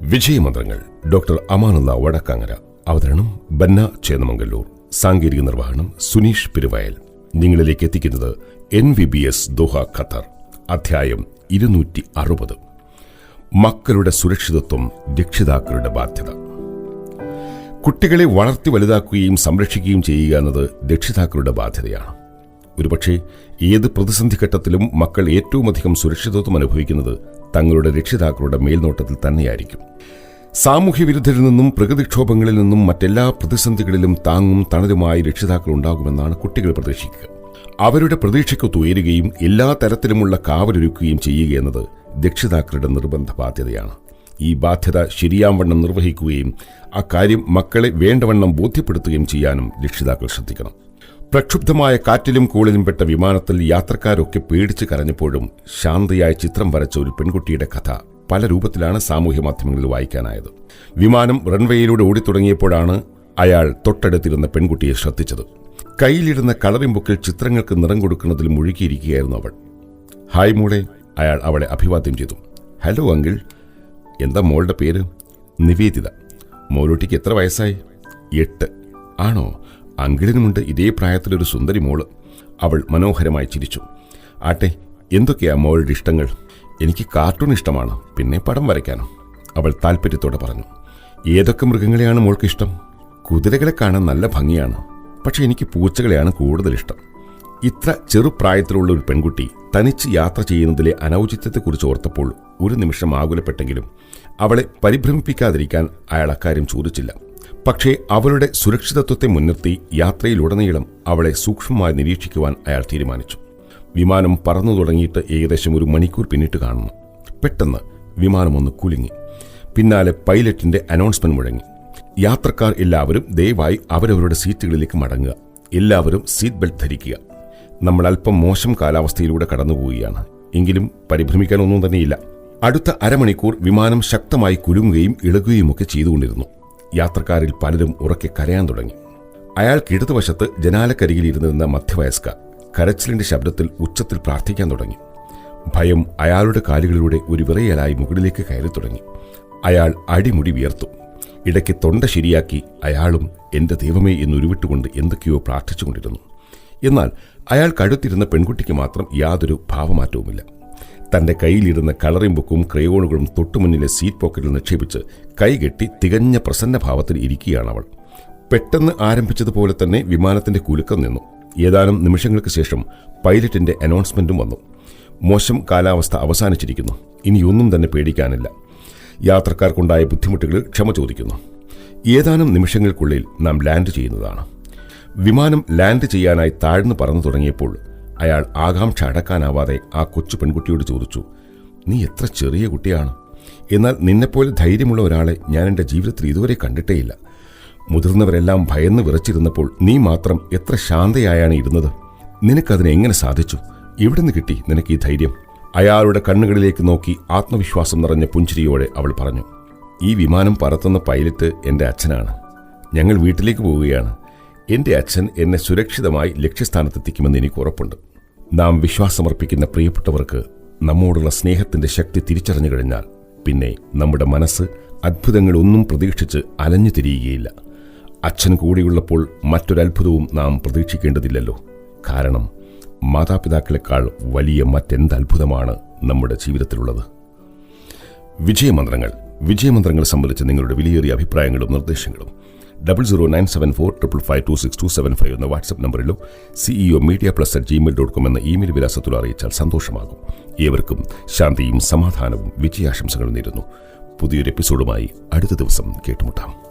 വിജയമന്ത്രങ്ങൾ doctor Amanullah Vadakkangara അവതരണം ബന്ന ചേന്നമംഗല്ലൂർ സാങ്കേതിക നിർവഹണം സുനീഷ് പെരുവയൽ. നിങ്ങളിലേക്ക് എത്തിക്കുന്നത് N V B S Doha Qatar അധ്യായം ഇരുന്നൂറ്റി അറുപത് മക്കളുടെ സുരക്ഷിതത്വം രക്ഷിതാക്കളുടെ ബാധ്യത. കുട്ടികളെ വളർത്തി വലുതാക്കുകയും സംരക്ഷിക്കുകയും ചെയ്യുക എന്നത് രക്ഷിതാക്കളുടെ ബാധ്യതയാണ്. ഒരുപക്ഷെ ഏത് പ്രതിസന്ധി ഘട്ടത്തിലും മക്കൾ ഏറ്റവുമധികം സുരക്ഷിതത്വം അനുഭവിക്കുന്നത് തങ്ങളുടെ രക്ഷിതാക്കളുടെ മേൽനോട്ടത്തിൽ തന്നെയായിരിക്കും. സാമൂഹ്യ വിരുദ്ധരിൽ നിന്നും പ്രകൃതിക്ഷോഭങ്ങളിൽ നിന്നും മറ്റെല്ലാ പ്രതിസന്ധികളിലും താങ്ങും തണലുമായി രക്ഷിതാക്കൾ ഉണ്ടാകുമെന്നാണ് കുട്ടികൾ പ്രതീക്ഷിക്കുക. അവരുടെ പ്രതീക്ഷയ്ക്കൊത്ത് ഉയരുകയും എല്ലാ തരത്തിലുമുള്ള കാവലൊരുക്കുകയും ചെയ്യുക എന്നത് രക്ഷിതാക്കളുടെ നിർബന്ധ ബാധ്യതയാണ് ഈ ബാധ്യത ശരിയാവണ്ണം നിർവഹിക്കുകയും അക്കാര്യം മക്കളെ വേണ്ടവണ്ണം ബോധ്യപ്പെടുത്തുകയും ചെയ്യാനും രക്ഷിതാക്കൾ ശ്രദ്ധിക്കണം. പ്രക്ഷുബ്ധമായ കാറ്റിലും കൂളിലും പെട്ട വിമാനത്തിൽ യാത്രക്കാരൊക്കെ പേടിച്ച് കരഞ്ഞപ്പോഴും ശാന്തിയായ ചിത്രം വരച്ച ഒരു പെൺകുട്ടിയുടെ കഥ പല രൂപത്തിലാണ് സാമൂഹ്യ മാധ്യമങ്ങളിൽ വായിക്കാനായത്. വിമാനം റൺവേയിലൂടെ ഓടിത്തുടങ്ങിയപ്പോഴാണ് അയാൾ തൊട്ടടുത്തിരുന്ന പെൺകുട്ടിയെ ശ്രദ്ധിച്ചത്. കയ്യിലിരുന്ന കളറിംഗ് ബുക്കിൽ ചിത്രങ്ങൾക്ക് നിറം കൊടുക്കുന്നതിൽ മുഴുകിയിരിക്കുകയായിരുന്നു അവൾ. ഹായ് മോളെ അയാൾ അവളെ അഭിവാദ്യം ചെയ്തു. ഹലോ അങ്കിൾ എന്താ മോളുടെ പേര്? നിവേദിത. മോളൂട്ടിക്ക് എത്ര വയസ്സായി? എട്ട്. ആണോ? അങ്കിളിനുമുണ്ട് ഇതേ പ്രായത്തിലൊരു സുന്ദരി മോൾ. അവൾ മനോഹരമായി ചിരിച്ചു. ആട്ടെ എന്തൊക്കെയാ മോളുടെ ഇഷ്ടങ്ങൾ? എനിക്ക് കാർട്ടൂൺ ഇഷ്ടമാണ് പിന്നെ പടം വരയ്ക്കാനും? അവൾ താല്പര്യത്തോടെ പറഞ്ഞു. ഏതൊക്കെ മൃഗങ്ങളെയാണ് മോൾക്ക് ഇഷ്ടം? കുതിരകളെ കാണാൻ നല്ല ഭംഗിയാണ് പക്ഷെ എനിക്ക് പൂച്ചകളെയാണ് കൂടുതൽ ഇഷ്ടം. ഇത്ര ചെറുപ്രായത്തിലുള്ള ഒരു പെൺകുട്ടി തനിച്ച് യാത്ര ചെയ്യുന്നതിലെ അനൗചിത്യത്തെക്കുറിച്ച് ഓർത്തപ്പോൾ ഒരു നിമിഷം ആകുലപ്പെട്ടെങ്കിലും അവളെ പരിഭ്രമിപ്പിക്കാതിരിക്കാൻ അയാൾ അക്കാര്യം ചോദിച്ചില്ല. പക്ഷേ അവളുടെ സുരക്ഷിതത്വത്തെ മുൻനിർത്തി യാത്രയിലുടനീളം അവളെ സൂക്ഷ്മമായി നിരീക്ഷിക്കുവാൻ അയാൾ തീരുമാനിച്ചു. വിമാനം പറന്നു തുടങ്ങിയിട്ട് ഏകദേശം ഒരു മണിക്കൂർ പിന്നിട്ട് കാണുന്നു. പെട്ടെന്ന് വിമാനം ഒന്ന് കുലുങ്ങി. പിന്നാലെ പൈലറ്റിന്റെ അനൗൺസ്മെന്റ് മുഴങ്ങി. യാത്രക്കാർ എല്ലാവരും ദയവായി അവരവരുടെ സീറ്റുകളിലേക്ക് മടങ്ങുക. എല്ലാവരും സീറ്റ് ബെൽറ്റ് ധരിക്കുക. നമ്മൾ അല്പം മോശം കാലാവസ്ഥയിലൂടെ കടന്നുപോവുകയാണ് എങ്കിലും പരിഭ്രമിക്കാനൊന്നും തന്നെയില്ല. അടുത്ത അരമണിക്കൂർ വിമാനം ശക്തമായി കുലുങ്ങുകയും ഇളകുകയുമൊക്കെ ചെയ്തുകൊണ്ടിരുന്നു. യാത്രക്കാരിൽ പലരും ഉറക്കെ കരയാൻ തുടങ്ങി. അയാൾക്ക് ഇടതുവശത്ത് ജനാലക്കരികിൽ ഇരുന്നിരുന്ന മധ്യവയസ്ക കരച്ചിലിന്റെ ശബ്ദത്തിൽ ഉച്ചത്തിൽ പ്രാർത്ഥിക്കാൻ തുടങ്ങി. ഭയം അയാളുടെ കാലുകളിലൂടെ ഒരു വിറയലായി മുകളിലേക്ക് കയറി തുടങ്ങി. അയാൾ അടിമുടി വിയർത്തു. ഇടയ്ക്ക് തൊണ്ട ശരിയാക്കി അയാളും എന്റെ ദൈവമേ എന്ന് എന്നുരുവിട്ടുകൊണ്ട് എന്തൊക്കെയോ പ്രാർത്ഥിച്ചുകൊണ്ടിരുന്നു. എന്നാൽ അയാൾ കഴുത്തിരുന്ന പെൺകുട്ടിക്ക് മാത്രം യാതൊരു ഭാവമാറ്റവുമില്ല. തന്റെ കയ്യിലിരുന്ന കളറിംഗ് ബുക്കും ക്രയോണുകളും തൊട്ടുമുന്നിലെ സീറ്റ് പോക്കറ്റിൽ നിക്ഷേപിച്ച് കൈകെട്ടി തികഞ്ഞ പ്രസന്നഭാവത്തിൽ ഇരിക്കുകയാണ് അവൾ പെട്ടെന്ന് ആരംഭിച്ചതുപോലെ തന്നെ വിമാനത്തിന്റെ കുലുക്കം നിന്നു. ഏതാനും നിമിഷങ്ങൾക്ക് ശേഷം പൈലറ്റിന്റെ അനൗൺസ്മെന്റും വന്നു. മോശം കാലാവസ്ഥ അവസാനിച്ചിരിക്കുന്നു. ഇനിയൊന്നും തന്നെ പേടിക്കാനില്ല. യാത്രക്കാർക്കുണ്ടായ ബുദ്ധിമുട്ടുകളിൽ ക്ഷമ ചോദിക്കുന്നു. ഏതാനും നിമിഷങ്ങൾക്കുള്ളിൽ നാം ലാൻഡ് ചെയ്യുന്നതാണ്. വിമാനം ലാൻഡ് ചെയ്യാനായി താഴ്ന്നു പറന്നു തുടങ്ങിയപ്പോൾ അയാൾ ആകാംക്ഷ അടക്കാനാവാതെ ആ കൊച്ചു പെൺകുട്ടിയോട് ചോദിച്ചു നീ എത്ര ചെറിയ കുട്ടിയാണ്? എന്നാൽ നിന്നെപ്പോലെ ധൈര്യമുള്ള ഒരാളെ ഞാൻ എന്റെ ജീവിതത്തിൽ ഇതുവരെ കണ്ടിട്ടേയില്ല. മുതിർന്നവരെല്ലാം ഭയന്ന് വിറച്ചിരുന്നപ്പോൾ നീ മാത്രം എത്ര ശാന്തയായാണ് ഇരുന്നത്? നിനക്കതിനെ എങ്ങനെ സാധിച്ചു? എവിടെ നിന്ന് കിട്ടി നിനക്ക് ഈ ധൈര്യം? അയാളുടെ കണ്ണുകളിലേക്ക് നോക്കി ആത്മവിശ്വാസം നിറഞ്ഞ പുഞ്ചിരിയോടെ അവൾ പറഞ്ഞു ഈ വിമാനം പറത്തുന്ന പൈലറ്റ് എന്റെ അച്ഛനാണ്. ഞങ്ങൾ വീട്ടിലേക്ക് പോവുകയാണ്. എന്റെ അച്ഛൻ എന്നെ സുരക്ഷിതമായി ലക്ഷ്യസ്ഥാനത്തെത്തിക്കുമെന്ന് എനിക്ക് ഉറപ്പുണ്ട്. നാം വിശ്വാസമർപ്പിക്കുന്ന പ്രിയപ്പെട്ടവർക്ക് നമ്മോടുള്ള സ്നേഹത്തിന്റെ ശക്തി തിരിച്ചറിഞ്ഞു കഴിഞ്ഞാൽ പിന്നെ നമ്മുടെ മനസ്സ് അത്ഭുതങ്ങളൊന്നും പ്രതീക്ഷിച്ച് അലഞ്ഞു തിരിയുകയില്ല. അച്ഛൻ കൂടിയുള്ളപ്പോൾ മറ്റൊരത്ഭുതവും നാം പ്രതീക്ഷിക്കേണ്ടതില്ലല്ലോ. കാരണം മാതാപിതാക്കളെക്കാൾ വലിയ മറ്റെന്തത്ഭുതമാണ് നമ്മുടെ ജീവിതത്തിലുള്ളത്. വിജയമന്ത്രങ്ങൾ വിജയമന്ത്രങ്ങൾ സംബന്ധിച്ച് നിങ്ങളുടെ വിലയേറിയ അഭിപ്രായങ്ങളും നിർദ്ദേശങ്ങളും double zero nine seven four triple five two six two seven five എന്ന WhatsApp നമ്പറിലോ CEO media plus at Gmail dot com എന്ന ഇമെയിൽ വിലാസത്തിലോ അറിയിച്ചാൽ സന്തോഷമാകും. ഏവർക്കും ശാന്തിയും സമാധാനവും വിജയാശംസകളും നേരുന്നു. പുതിയൊരു എപ്പിസോഡുമായി അടുത്ത ദിവസം കേട്ടുമുട്ടാം.